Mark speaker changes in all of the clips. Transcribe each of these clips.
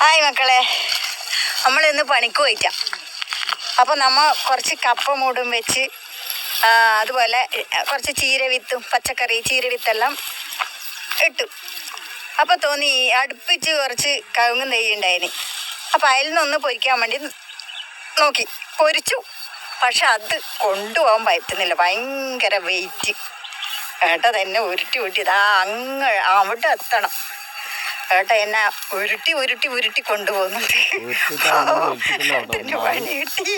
Speaker 1: Hi മക്കളെ. നമ്മൾ ഇന്ന് പണിക്ക് പോയിട്ടാ അപ്പോൾ നമ്മൾ കുറച്ച് കപ്പ മൂടും വെച്ച് അതുപോലെ കുറച്ച് ചീര വിത്തും പച്ചക്കറി ചീര വിത്തെല്ലാം ഇട്ടു. അപ്പോൾ തോന്നി അടുപ്പിച്ച് കുറച്ച് കവുങ്ങ് നെയ്യുണ്ടായിന് അപ്പോൾ അതിൽ നിന്നൊന്ന് പൊരിക്കാൻ വേണ്ടി നോക്കി. പൊരിച്ചു. പക്ഷെ അത് കൊണ്ടുപോകാൻ പറ്റുന്നില്ല ഭയങ്കര വെയിറ്റ് ഏട്ടാ തന്നെ ഉരുട്ടി ഉരുട്ടി. ഇതാ അങ്ങ് അവിടെ എത്തണം. ഏട്ടാ എന്നെ ഉരുട്ടി ഉരുട്ടി ഉരുട്ടി കൊണ്ടുപോകുന്നുണ്ട്. പണി കിട്ടി.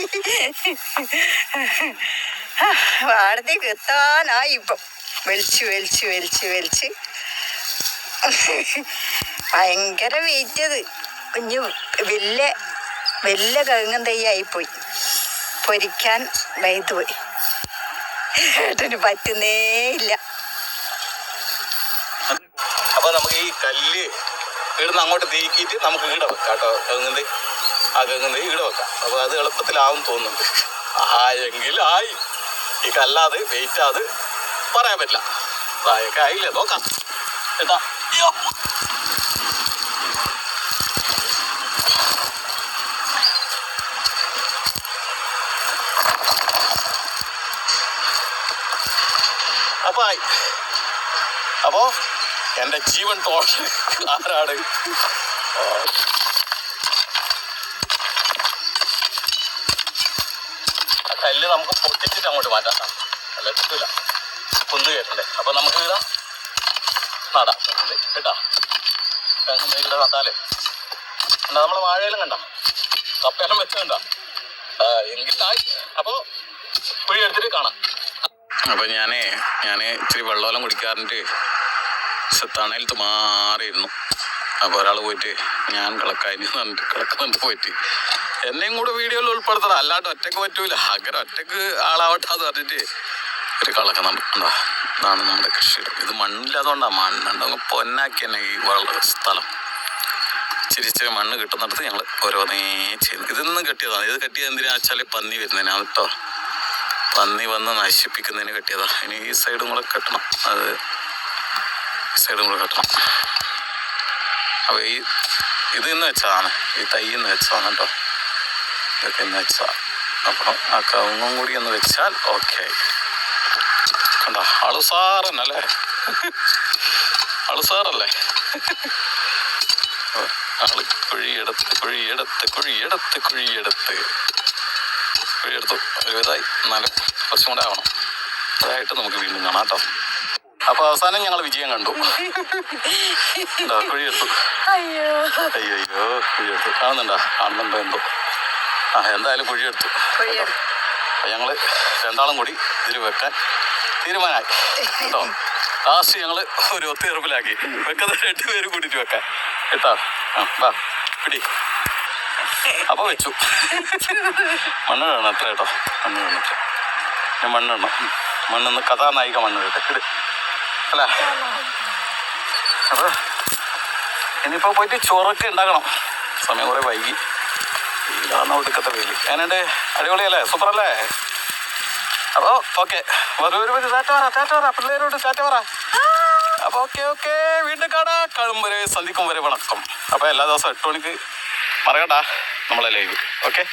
Speaker 1: വാടത്തേക്ക് എത്താനായി ഇപ്പം. വലിച്ചു വലിച്ചു വലിച്ചു വലിച്ച്. ഭയങ്കര വെയിറ്റ് അത്. കുഞ്ഞു വലിയ വലിയ കഴുങ്ങൻ തയ്യായിപ്പോയി പൊരിക്കാൻ വൈദ്യുപോയി ഏട്ടന് പറ്റുന്നേ ഇല്ല
Speaker 2: അപ്പൊ നമുക്ക് ഈ കല്ല് ഇവിടുന്ന് അങ്ങോട്ട് നീക്കിയിട്ട് നമുക്ക് ഈട വെക്കാം കേട്ടോ കങ്ങുന്നത് ആ കങ്ങുന്നത് ഈട വെക്കാം. അപ്പോൾ അത് എളുപ്പത്തിലാവും തോന്നുന്നുണ്ട്. ആയെങ്കിൽ ആയി. ഈ കല്ലാതെ വെയിറ്റ് പറയാൻ പറ്റില്ല. പ്രായൊക്കെ ആയില്ലേ? നോക്കാം. കേട്ടാ. അപ്പോൾ ആയി അപ്പോ എന്റെ ജീവൻ തോട്ട ആരാണ്? കല്ല് നമുക്ക് പൊട്ടിച്ചിട്ട് അങ്ങോട്ട് മാറ്റാം. അല്ല? കിട്ടൂല കുന്നു കയറ്റണ്ടേ അപ്പൊ നമുക്ക് ഇതാ നടാം. കേട്ടാ. ഇവിടെ നട്ടാലേ. നമ്മളെ വാഴയിലും കണ്ട? കപ്പയെല്ലാം വെച്ച് കണ്ട? എങ്കിലായി അപ്പൊ കുഴി എടുത്തിട്ട് കാണാം. അപ്പൊ ഞാനേ ഞാൻ ഇച്ചിരി വെള്ളമെല്ലാം കുടിക്കാറുണ്ട്. തണലത്ത് മാറിയിരുന്നു. അപ്പോൾ ഒരാൾ പോയിട്ട് ഞാൻ പറഞ്ഞിട്ട് കിളക്കുന്നുണ്ട് പോയിട്ട് എന്നെയും കൂടെ വീഡിയോയിൽ ഉൾപ്പെടുത്തണം. അല്ലാണ്ട് ഒറ്റയ്ക്ക് പറ്റൂല. അങ്ങനെ ഒറ്റയ്ക്ക് ആളാവട്ടെ അത് പറഞ്ഞിട്ട് ഒരു കളക്കുന്നുണ്ട് ഇതാണ് നമ്മുടെ കൃഷി ഇത് മണ്ണില്ലാത്തതുകൊണ്ടാണ് മണ്ണുണ്ടെങ്കിൽ പൊന്നാക്കി തന്നെ ഈ വള സ്ഥലം. ഇച്ചിരി മണ്ണ് കിട്ടുന്നിടത്ത് ഞങ്ങൾ ഓരോന്നേ ചെയ്തു ഇതൊന്നും കെട്ടിയതാണ്. ഇത് കെട്ടിയത് എന്തിനാ വെച്ചാൽ പന്നി വരുന്നതിനാണ് കേട്ടോ. പന്നി വന്ന് നശിപ്പിക്കുന്നതിന് കെട്ടിയതാണ്. ഇനി ഈ സൈഡും കൂടെ കെട്ടണം. അത് സൈഡും കൂടെ കെട്ടണം അപ്പോൾ ഈ ഇത് ഇന്ന് വെച്ചതാണ്. ഈ തൈ ഇന്ന് വെച്ചതാണ് കേട്ടോ. ഇതൊക്കെ ഇന്ന് വെച്ചതാണ്. അപ്പം ആ കവുങ്ങും കൂടി ഒന്ന് വെച്ചാൽ ഓക്കെ കണ്ട? അളുസാറന്നല്ലേ അളുസാറല്ലേ? ആൾ കുഴിയെടുത്ത് കുഴിയെടുത്ത് കുഴിയെടുത്ത് കുഴിയെടുത്ത്. കുഴിയെടുത്തു. ഒരുവിധമായി എന്നാലും കുറച്ചും കൂടെ ആവണം. അതായിട്ട് നമുക്ക് വീണ്ടും കാണാം കേട്ടോ. അപ്പൊ അവസാനം ഞങ്ങൾ വിജയം കണ്ടു. കുഴിയെടുത്തു.
Speaker 1: അയ്യോ.
Speaker 2: അയ്യോ അയ്യോ കുഴിയെടുത്തു. കാണുന്നുണ്ടോ? കാണുന്നുണ്ടോ എന്തോ? ആ എന്തായാലും കുഴിയെടുത്തു. ഞങ്ങൾ രണ്ടാളും കൂടി ഇതിൽ വെക്കാൻ തീരുമാനമായി. കേട്ടോ? ലാസ്റ്റ് ഞങ്ങൾ ഒരു ഒത്തുതീർപ്പിലാക്കി. വെക്കുന്നത് രണ്ടുപേരും കൂടിയിട്ട് വെക്കാൻ. കേട്ടോ? ആ വാ പിടി. അപ്പൊ വെച്ചു. മണ്ണ് വേണം അത്ര കേട്ടോ. മണ്ണ് വേണം അത്ര. ഞാൻ മണ്ണെണ്ണം മണ്ണെന്ന് കഥാനായിക മണ്ണ് കേട്ടോ ഇട്. അല്ല അത് ഇനിയിപ്പോ പോയിട്ട് ചോറൊക്കെ ഉണ്ടാക്കണം സമയം കുറെ വൈകി. ഇതാണ് ഒടുക്കത്തെ വെയിൽ അതിനെ അടിപൊളിയല്ലേ? സൂപ്പർ അല്ലേ അപ്പൊ ഓക്കെ. വരും. ടാറ്റ പറ ടാറ്റ പറ. പിള്ളേരോട് ടാറ്റ പറ. അപ്പൊ ഓക്കെ ഓക്കെ. വീണ്ടും കാണാ. കാണും വരെ സന്ധിക്കും വരെ വണക്കം. അപ്പൊ എല്ലാ ദിവസവും എട്ട് മണിക്ക് മറക്കണ്ട. നമ്മളെ ലൈവ്. ഓക്കെ?